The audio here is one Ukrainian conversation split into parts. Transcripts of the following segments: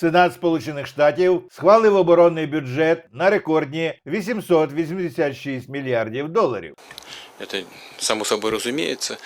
Сенат Сполучених Штатів схвалив оборонний бюджет на рекордні 886 мільярдів доларів. Это само собой разумеется,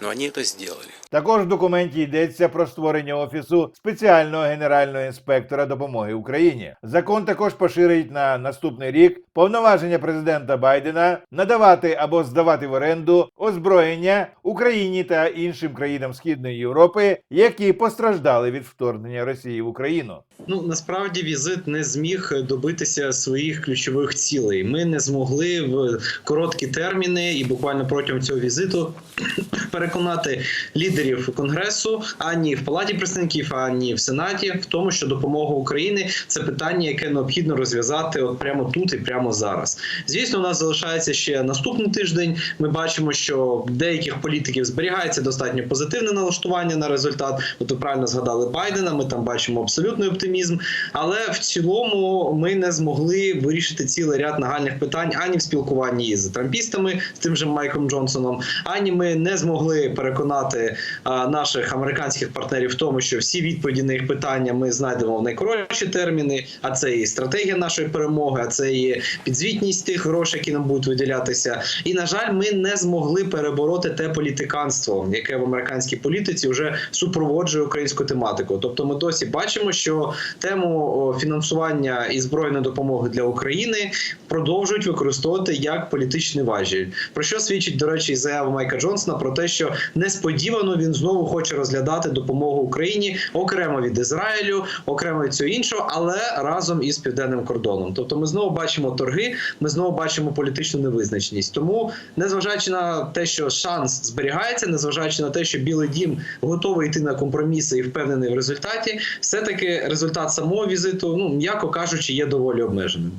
но они это сделали. Також в документі йдеться про створення офісу спеціального генерального інспектора допомоги Україні. Закон також поширить на наступний рік повноваження президента Байдена надавати або здавати в оренду озброєння Україні та іншим країнам Східної Європи, які постраждали від вторгнення Росії в Україну. Ну насправді візит не зміг добитися своїх ключових цілей. Ми не змогли в короткі терміни і буквально протягом цього візиту переконати лідерів конгресу ані в палаті представників, ані в сенаті в тому, що допомога Україні це питання, яке необхідно розв'язати от прямо тут і прямо зараз. Звісно, у нас залишається ще наступний тиждень. Ми бачимо, що деяких політиків зберігається достатньо позитивне налаштування на результат. От ви правильно згадали Байдена. Ми там бачимо абсолютний оптимізм. Але в цілому ми не змогли вирішити цілий ряд нагальних питань ані в спілкуванні з трампістами, з тим же Майком Джонсоном, ані ми не змогли переконати наших американських партнерів в тому, що всі відповіді на їх питання ми знайдемо в найкоротші терміни. А це і стратегія нашої перемоги, а це і підзвітність тих грошей, які нам будуть виділятися. І на жаль, ми не змогли перебороти те політиканство, яке в американській політиці вже супроводжує українську тематику. Тобто, ми досі бачимо, що тему фінансування і збройної допомоги для України продовжують використовувати як політичний важіль. Про що свідчить, до речі, заява Майка Джонсона про те, що несподівано він знову хоче розглядати допомогу Україні окремо від Ізраїлю, окремо від цього іншого, але разом із південним кордоном. Тобто, ми знову бачимо торги, ми знову бачимо політичну невизначеність. Тому, незважаючи на те, що шанс зберігається, незважаючи на те, що Білий Дім готовий йти на компроміси і впевнений в результаті, все таки результат самого візиту, ну м'яко кажучи, є доволі обмеженим.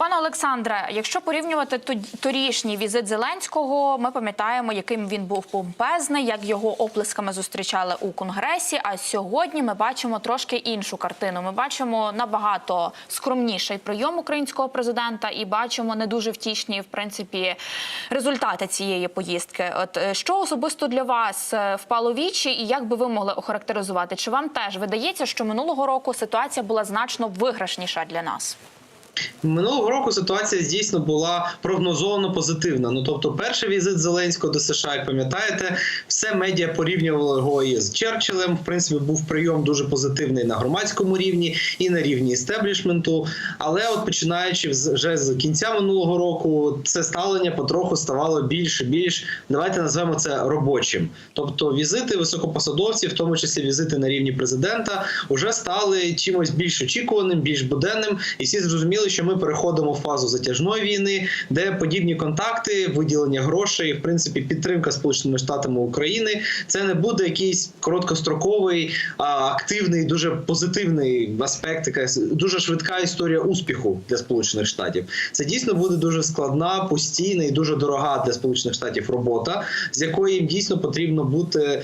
Пане Олександре, якщо порівнювати торішній візит Зеленського, ми пам'ятаємо, яким він був помпезний, як його оплесками зустрічали у конгресі. А сьогодні ми бачимо трошки іншу картину. Ми бачимо набагато скромніший прийом українського президента і бачимо не дуже втішні, в принципі, результати цієї поїздки. От е, що особисто для вас е, впало вічі, і як би ви могли охарактеризувати? Чи вам теж видається, що минулого року ситуація була значно виграшніша для нас? Минулого року ситуація дійсно була прогнозовано позитивна. Ну тобто, перший візит Зеленського до США, як пам'ятаєте, все медіа порівнювало його із Черчиллем. В принципі, був прийом дуже позитивний на громадському рівні і на рівні істеблішменту. Але, от починаючи вже з кінця минулого року, це ставлення потроху ставало більш більш. Давайте назвемо це робочим. Тобто, візити високопосадовців, в тому числі візити на рівні президента, вже стали чимось більш очікуваним, більш буденним, і всі зрозуміли, що ми переходимо в фазу затяжної війни, де подібні контакти, виділення грошей, в принципі, підтримка Сполученими Штатами України, це не буде якийсь короткостроковий, а активний, дуже позитивний аспект, якась дуже швидка історія успіху для Сполучених Штатів. Це дійсно буде дуже складна, постійна і дуже дорога для Сполучених Штатів робота, з якої їм дійсно потрібно бути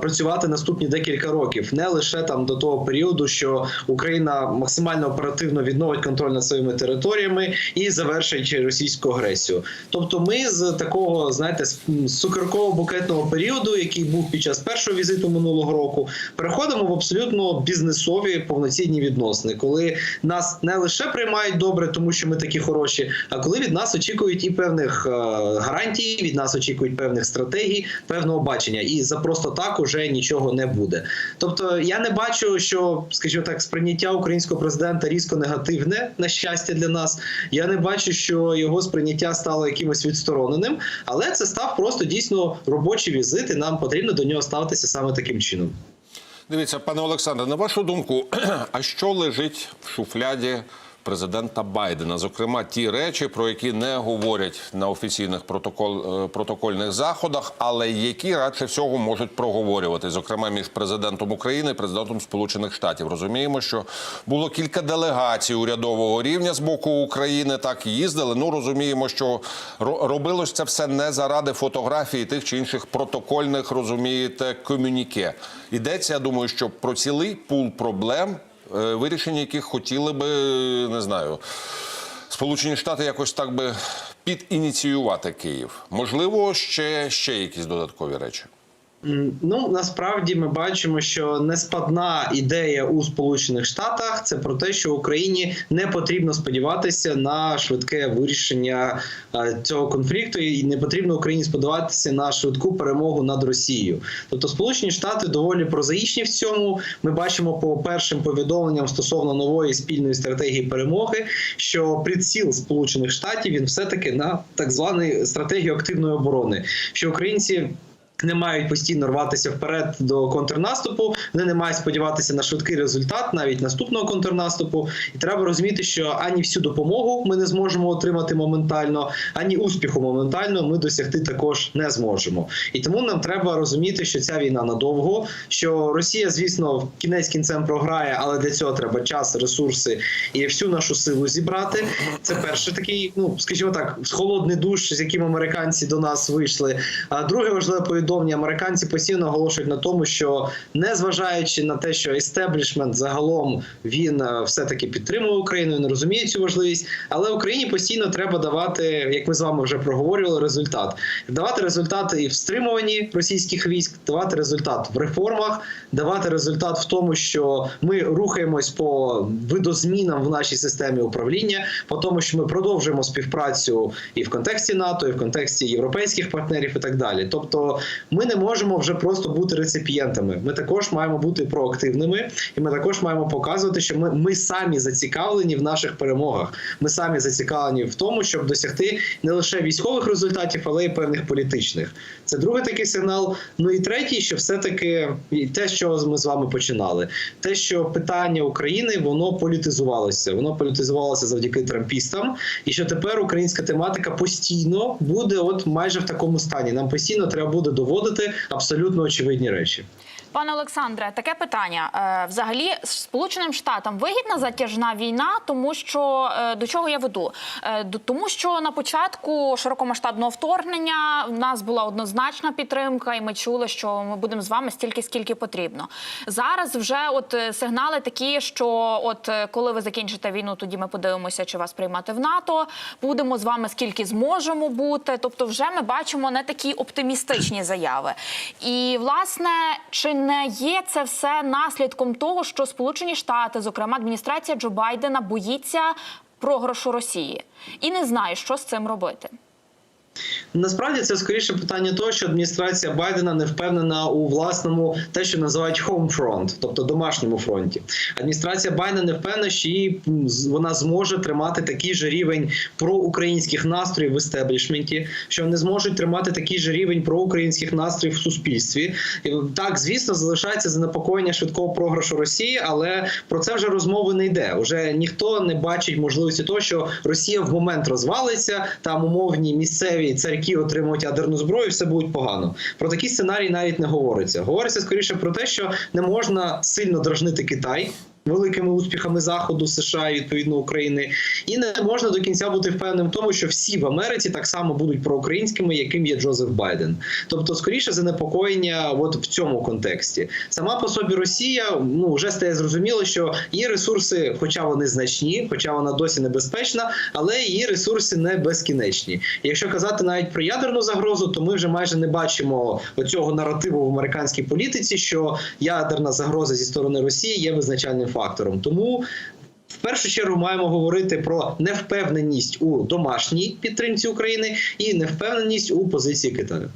працювати наступні декілька років, не лише там до того періоду, що Україна максимально оперативно відновить контроль над своїми територіями і завершить російську агресію. Тобто, ми з такого, знаєте, з цукерково-букетного періоду, який був під час першого візиту минулого року, переходимо в абсолютно бізнесові повноцінні відносини, коли нас не лише приймають добре, тому що ми такі хороші, а коли від нас очікують і певних е, гарантій, від нас очікують певних стратегій, певного бачення, і за просто так уже нічого не буде. Тобто, я не бачу, що, скажімо так, сприйняття українського президента різко негативне на щастя для нас. Я не бачу, що його сприйняття стало якимось відстороненим, але це став просто дійсно робочий візит, і нам потрібно до нього ставитися саме таким чином. Дивіться, пане Олександре, на вашу думку, а що лежить в шуфляді президента Байдена? Зокрема, ті речі, про які не говорять на офіційних протокол, е, протокольних заходах, але які радше всього можуть проговорювати, зокрема між президентом України і президентом Сполучених Штатів. Розуміємо, що було кілька делегацій урядового рівня з боку України. Так їздили. Ну розуміємо, що робилось це все не заради фотографії тих чи інших протокольних, розумієте, комюніке. Йдеться, я думаю, що про цілий пул проблем, вирішення яких хотіли би, не знаю, Сполучені Штати якось так би підініціювати Київ. Можливо, ще, ще якісь додаткові речі. Ну насправді ми бачимо, що неспадна ідея у Сполучених Штатах це про те, що Україні не потрібно сподіватися на швидке вирішення е, цього конфлікту, і не потрібно Україні сподіватися на швидку перемогу над Росією. Тобто, Сполучені Штати доволі прозаїчні в цьому. Ми бачимо по першим повідомленням стосовно нової спільної стратегії перемоги, що приціл Сполучених Штатів він все таки на так звану стратегію активної оборони, що українці. Не мають постійно рватися вперед до контрнаступу, вони не мають сподіватися на швидкий результат, навіть наступного контрнаступу. І треба розуміти, що ані всю допомогу ми не зможемо отримати моментально, ані успіху моментально ми досягти також не зможемо. І тому нам треба розуміти, що ця війна надовго. Що Росія, звісно, кінець кінцем програє, але для цього треба час, ресурси і всю нашу силу зібрати. Це перший такий, ну скажімо так, холодний душ, з яким американці до нас вийшли. А друге важливе повідомлення: американці постійно наголошують на тому, що незважаючи на те, що істеблішмент загалом він е, все таки підтримує Україну, він розуміє цю важливість, але Україні постійно треба давати, як ми з вами вже проговорювали, результат. Давати результати і в стримуванні російських військ, давати результат в реформах, давати результат в тому, що ми рухаємось по видозмінам в нашій системі управління, по тому, що ми продовжуємо співпрацю і в контексті НАТО, і в контексті європейських партнерів, і так далі. Тобто, ми не можемо вже просто бути реципієнтами. Ми також маємо бути проактивними, і ми також маємо показувати, що ми, ми самі зацікавлені в наших перемогах. Ми самі зацікавлені в тому, щоб досягти не лише військових результатів, але й певних політичних. Це другий такий сигнал. Ну і третій, що все-таки те, що ми з вами починали, те, що питання України воно політизувалося. Воно політизувалося завдяки трампістам, і що тепер українська тематика постійно буде, от майже в такому стані. Нам постійно треба буде доводити абсолютно очевидні речі. Пане Олександре, таке питання. Е, Взагалі, Сполученим Штатам вигідна затяжна війна, тому що е, до чого я веду? Е, Тому що на початку широкомасштабного вторгнення в нас була однозначна підтримка, і ми чули, що ми будемо з вами стільки, скільки потрібно. Зараз вже от сигнали такі, що от коли ви закінчите війну, тоді ми подивимося, чи вас приймати в НАТО. Будемо з вами скільки зможемо бути. Тобто, вже ми бачимо не такі оптимістичні заяви. І власне, чи не є це все наслідком того, що Сполучені Штати, зокрема адміністрація Джо Байдена, боїться програшу Росії і не знає, що з цим робити. Насправді це скоріше питання того, що адміністрація Байдена не впевнена у власному те, що називають home front, тобто домашньому фронті. Адміністрація Байдена не впевнена, що її вона зможе тримати такий же рівень проукраїнських настроїв в істеблішменті, що вони зможуть тримати такий же рівень проукраїнських настроїв в суспільстві. І, Так, звісно, залишається занепокоєння швидкого програшу Росії, але про це вже розмови не йде. Уже ніхто не бачить можливості того, що Росія в момент розвалиться, там умовні місцеві царьки отримують ядерну зброю, все буде погано. Про такий сценарій навіть не говориться. Говориться скоріше про те, що не можна сильно дражнити Китай. Великими успіхами заходу США і відповідно України, і не можна до кінця бути впевненим в тому, що всі в Америці так само будуть проукраїнськими, яким є Джозеф Байден. Тобто, скоріше занепокоєння, от в цьому контексті, сама по собі Росія ну вже стає зрозуміло, що її ресурси, хоча вони значні, хоча вона досі небезпечна, але її ресурси не безкінечні. Якщо казати навіть про ядерну загрозу, то ми вже майже не бачимо оцього наративу в американській політиці, що ядерна загроза зі сторони Росії є визначальним фактором. Тому в першу чергу маємо говорити про невпевненість у домашній підтримці України і невпевненість у позиції Китаю.